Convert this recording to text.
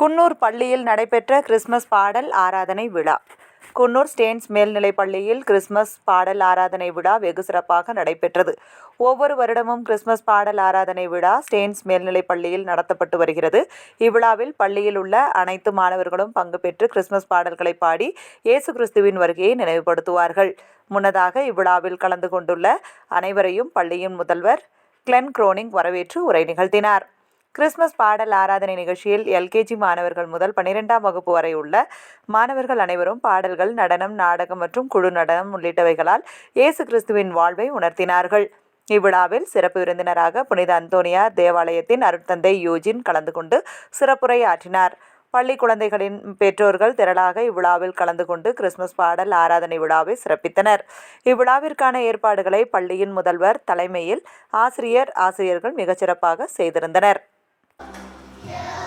குன்னூர் பள்ளியில் நடைபெற்ற கிறிஸ்மஸ் பாடல் ஆராதனை விழா. குன்னூர் ஸ்டேன்ஸ் மேல்நிலைப் பள்ளியில் கிறிஸ்மஸ் பாடல் ஆராதனை விழா வெகு சிறப்பாக நடைபெற்றது. ஒவ்வொரு வருடமும் கிறிஸ்மஸ் பாடல் ஆராதனை விழா ஸ்டேன்ஸ் மேல்நிலைப் பள்ளியில் நடத்தப்பட்டு வருகிறது. இவ்விழாவில் பள்ளியில் உள்ள அனைத்து மாணவர்களும் பங்கு பெற்று கிறிஸ்மஸ் பாடல்களை பாடி இயேசு கிறிஸ்துவின் வருகையை நினைவுபடுத்துவார்கள். முன்னதாக இவ்விழாவில் கலந்து கொண்டுள்ள அனைவரையும் பள்ளியின் முதல்வர் கிளென் குரோனிங் வரவேற்று உரை நிகழ்த்தினார். கிறிஸ்மஸ் பாடல் ஆராதனை நிகழ்ச்சியில் எல்கேஜி மாணவர்கள் முதல் பன்னிரெண்டாம் வகுப்பு வரை உள்ள மாணவர்கள் அனைவரும் பாடல்கள் நடனம் நாடகம் மற்றும் குழு நடனம் உள்ளிட்டவைகளால் இயேசு கிறிஸ்துவின் வாழ்வை உணர்த்தினார்கள். இவ்விழாவில் சிறப்பு விருந்தினராக புனித அந்தோனியா தேவாலயத்தின் அருட்தந்தை யூஜின் கலந்து கொண்டு சிறப்புரை ஆற்றினார் பள்ளி குழந்தைகளின் பெற்றோர்கள் திரளாக இவ்விழாவில் கலந்து கொண்டு கிறிஸ்துமஸ் பாடல் ஆராதனை விழாவை சிறப்பித்தனர். இவ்விழாவிற்கான ஏற்பாடுகளை பள்ளியின் முதல்வர் தலைமையில் ஆசிரியர் ஆசிரியர்கள் மிகச்சிறப்பாக செய்திருந்தனர். Yeah.